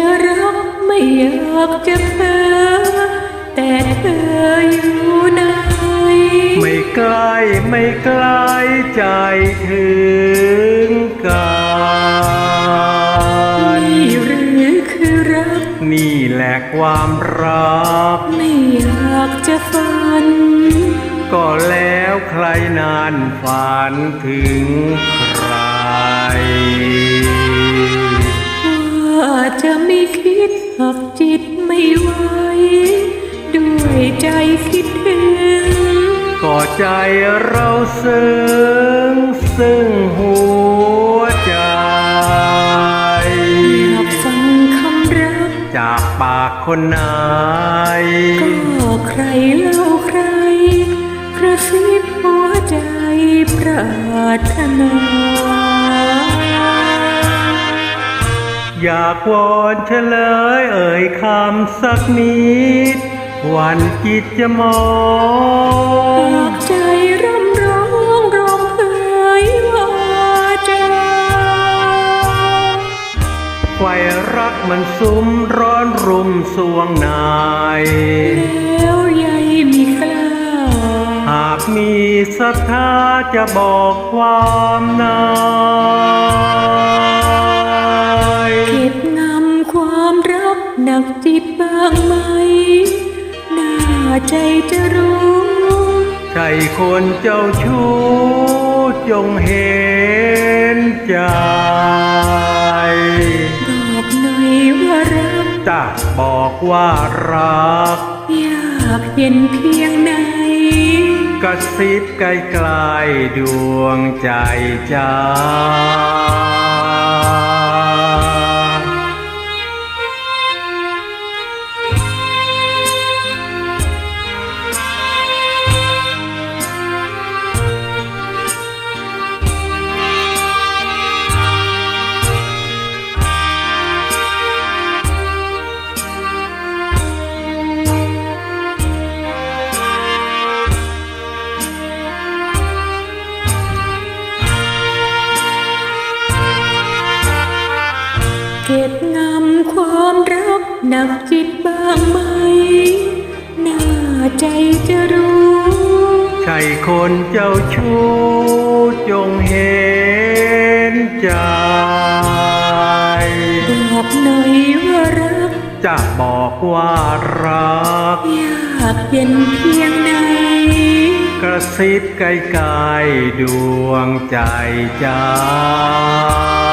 จะรักไม่อยากจะเพ้อแต่เธออยู่ไหนไม่ใกล้ไม่ไกลใจถึงกันนี่หรือคือรัก นี่แหละความรัก ไม่อยากจะฝัน ก็แล้วใครนานฝันถึง ก็ใจเราซึ้งซึ่งหัวใจ อยากฟังคำรัก จากปากคนไหนก็ใครเล่าใคร กระซิบหัวใจปรารถนาอยากวอนเฉลยเอ่ยคำสักนิด วันจิตจะมอหาง ไฟรักมันสุมร้อนรุมสวงนายแล้วใยมีกล้า หากมีศรัทธาจะบอกความในเก็บงำความรักหนักจิตบ้างไหมน่าใจจะรู้ ใช่คนเจ้าชู้จงเห็น จะบอกว่ารัก อยากเห็นเพียงไหนกระซิบใกล้ๆดวงใจจ้า ความรักหนักจิตบ้างไหม น่าใจจะรู้ ใช่คนเจ้าชู้จงเห็นใจบอกหน่อยว่ารัก จะบอกว่ารัก อยากเห็นเพียงไหนกระซิบใกล้ๆดวงใจจ้า